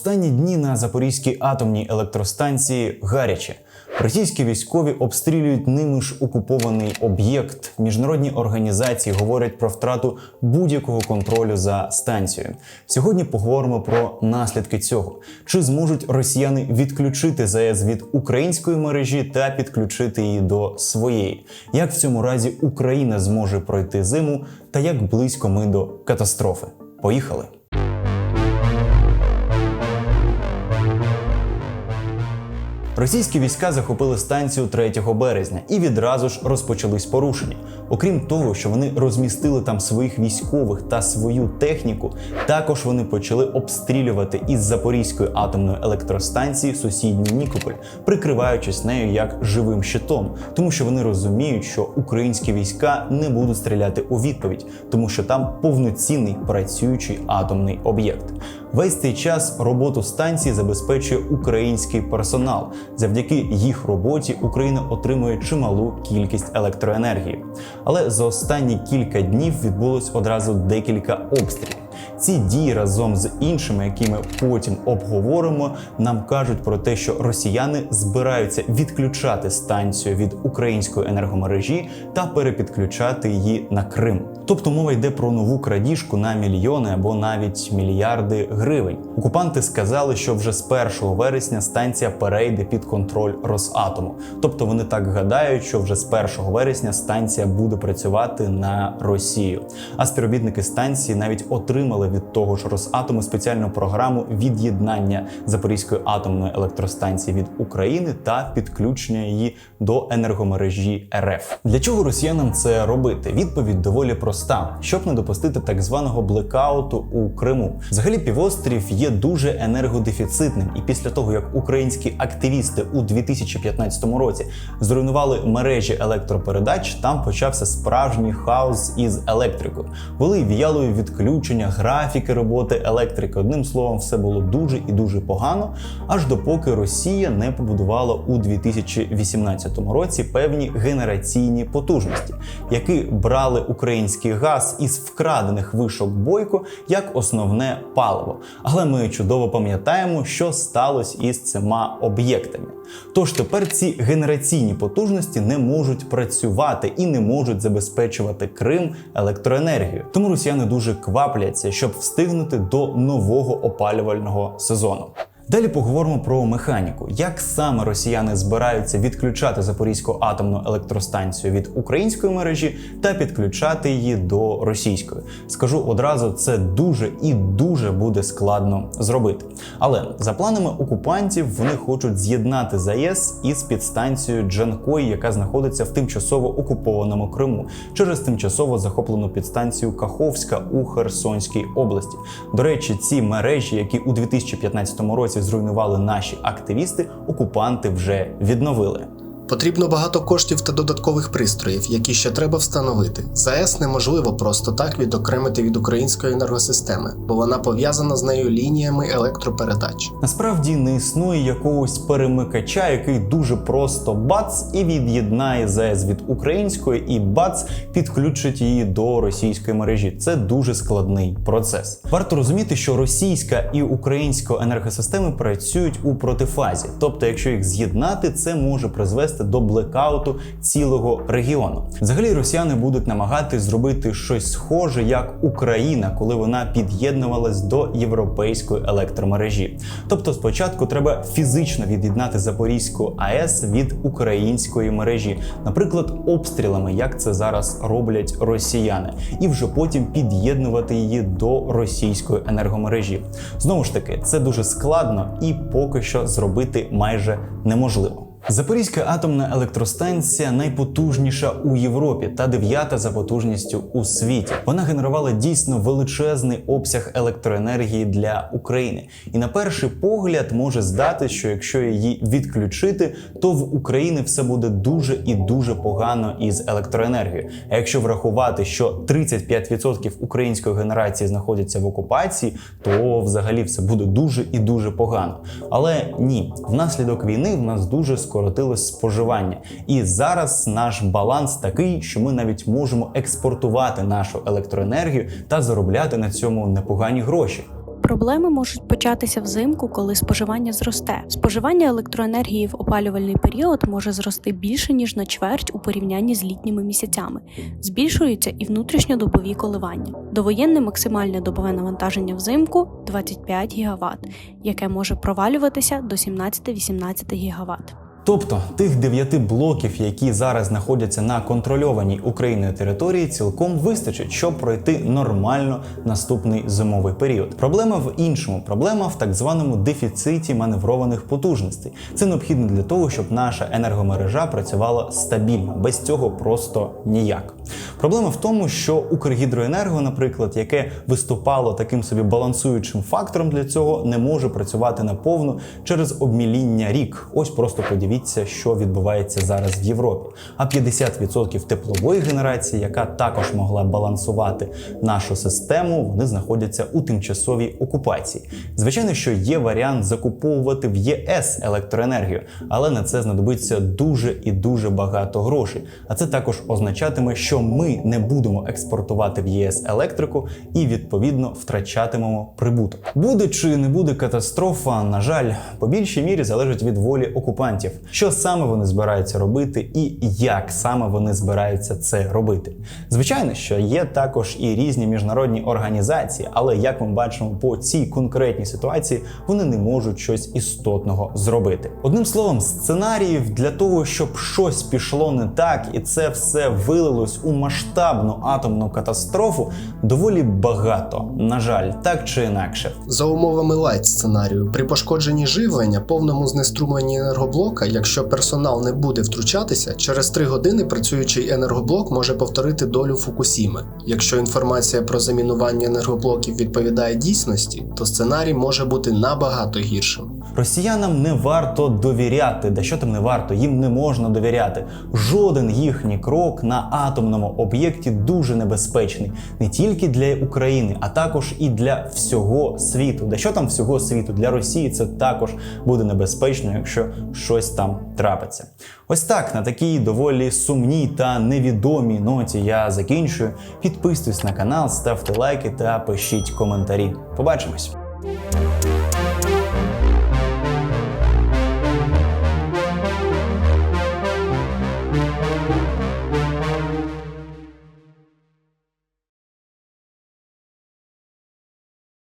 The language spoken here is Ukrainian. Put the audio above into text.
Останні дні на Запорізькій атомній електростанції гаряче. Російські військові обстрілюють ними ж окупований об'єкт. Міжнародні організації говорять про втрату будь-якого контролю за станцією. Сьогодні поговоримо про наслідки цього. Чи зможуть росіяни відключити ЗАЕС від української мережі та підключити її до своєї? Як в цьому разі Україна зможе пройти зиму, та як близько ми до катастрофи? Поїхали! Російські війська захопили станцію 3 березня і відразу ж розпочались порушення. Окрім того, що вони розмістили там своїх військових та свою техніку, також вони почали обстрілювати із Запорізької атомної електростанції сусідній Нікополь, прикриваючись нею як живим щитом, тому що вони розуміють, що українські війська не будуть стріляти у відповідь, тому що там повноцінний працюючий атомний об'єкт. Весь цей час роботу станції забезпечує український персонал. Завдяки їх роботі Україна отримує чималу кількість електроенергії. Але за останні кілька днів відбулось одразу декілька обстрілів. Ці дії разом з іншими, які ми потім обговоримо, нам кажуть про те, що росіяни збираються відключати станцію від української енергомережі та перепідключати її на Крим. Тобто мова йде про нову крадіжку на мільйони або навіть мільярди гривень. Окупанти сказали, що вже з 1 вересня станція перейде під контроль Росатому. Тобто вони так гадають, що вже з 1 вересня станція буде працювати на Росію. А співробітники станції навіть отримали від того ж Росатому спеціальну програму від'єднання Запорізької атомної електростанції від України та підключення її до енергомережі РФ. Для чого росіянам це робити? Відповідь доволі проста, щоб не допустити так званого блекауту у Криму. Взагалі, півострів є дуже енергодефіцитним, і після того як українські активісти у 2015 році зруйнували мережі електропередач, там почався справжній хаос із електрикою. Були віялові відключення, графіки роботи електрики. Одним словом, все було дуже і дуже погано, аж допоки Росія не побудувала у 2018 році певні генераційні потужності, які брали український газ із вкрадених вишок бойко як основне паливо. Але ми чудово пам'ятаємо, що сталося із цими об'єктами. Тож тепер ці генераційні потужності не можуть працювати і не можуть забезпечувати Крим електроенергією. Тому росіяни дуже квапляться, щоб встигнути до нового опалювального сезону. Далі поговоримо про механіку, як саме росіяни збираються відключати Запорізьку атомну електростанцію від української мережі та підключати її до російської. Скажу одразу, це дуже і дуже буде складно зробити. Але за планами окупантів вони хочуть з'єднати ЗАЕС із підстанцією Джанкой, яка знаходиться в тимчасово окупованому Криму, через тимчасово захоплену підстанцію Каховська у Херсонській області. До речі, ці мережі, які у 2015 році зруйнували наші активісти, окупанти вже відновили. Потрібно багато коштів та додаткових пристроїв, які ще треба встановити. ЗАЕС неможливо просто так відокремити від української енергосистеми, бо вона пов'язана з нею лініями електропередач. Насправді не існує якогось перемикача, який дуже просто бац і від'єднає ЗАЕС від української, і бац підключить її до російської мережі. Це дуже складний процес. Варто розуміти, що російська і українська енергосистеми працюють у протифазі, тобто, якщо їх з'єднати, це може призвести до блекауту цілого регіону. Взагалі, росіяни будуть намагатись зробити щось схоже, як Україна, коли вона під'єднувалась до європейської електромережі. Тобто, спочатку треба фізично від'єднати Запорізьку АЕС від української мережі, наприклад, обстрілами, як це зараз роблять росіяни, і вже потім під'єднувати її до російської енергомережі. Знову ж таки, це дуже складно і поки що зробити майже неможливо. Запорізька атомна електростанція найпотужніша у Європі та дев'ята за потужністю у світі. Вона генерувала дійсно величезний обсяг електроенергії для України. І на перший погляд може здати, що якщо її відключити, то в Україні все буде дуже і дуже погано із електроенергією. А якщо врахувати, що 35% української генерації знаходяться в окупації, то взагалі все буде дуже і дуже погано. Але ні, внаслідок війни в нас дуже скоротилось споживання. І зараз наш баланс такий, що ми навіть можемо експортувати нашу електроенергію та заробляти на цьому непогані гроші. Проблеми можуть початися взимку, коли споживання зросте. Споживання електроенергії в опалювальний період може зрости більше ніж на чверть у порівнянні з літніми місяцями. Збільшуються і внутрішньодобові коливання. Довоєнне максимальне добове навантаження взимку 25 ГВт, яке може провалюватися до 17-18 ГВт. Тобто тих дев'яти блоків, які зараз знаходяться на контрольованій Україною території, цілком вистачить, щоб пройти нормально наступний зимовий період. Проблема в іншому. Проблема в так званому дефіциті маневрованих потужностей. Це необхідно для того, щоб наша енергомережа працювала стабільно. Без цього просто ніяк. Проблема в тому, що Укргідроенерго, наприклад, яке виступало таким собі балансуючим фактором для цього, не може працювати наповну через обміління рік. Ось просто подивіться, що відбувається зараз в Європі. А 50% теплової генерації, яка також могла балансувати нашу систему, вони знаходяться у тимчасовій окупації. Звичайно, що є варіант закуповувати в ЄС електроенергію, але на це знадобиться дуже і дуже багато грошей. А це також означатиме, що ми не будемо експортувати в ЄС електрику і відповідно втрачатимемо прибуток. Буде чи не буде катастрофа, на жаль, по більшій мірі залежить від волі окупантів, що саме вони збираються робити і як саме вони збираються це робити. Звичайно, що є також і різні міжнародні організації, але як ми бачимо по цій конкретній ситуації, вони не можуть щось істотного зробити. Одним словом, сценаріїв для того, щоб щось пішло не так, і це все вилилось у масштабну атомну катастрофу, доволі багато. На жаль, так чи інакше. За умовами лайт сценарію, при пошкодженні живлення, повному знеструмленні енергоблока, якщо персонал не буде втручатися, через 3 години працюючий енергоблок може повторити долю Фукусіми. Якщо інформація про замінування енергоблоків відповідає дійсності, то сценарій може бути набагато гіршим. Росіянам не варто довіряти, да що там не варто, їм не можна довіряти. Жоден їхній крок на атомному об'єкті дуже небезпечний не тільки для України, а також і для всього світу. Да що там всього світу? Для Росії це також буде небезпечно, якщо щось там трапиться. Ось так на такій доволі сумній та невідомій ноті я закінчую. Підписуйтесь на канал, ставте лайки та пишіть коментарі. Побачимось!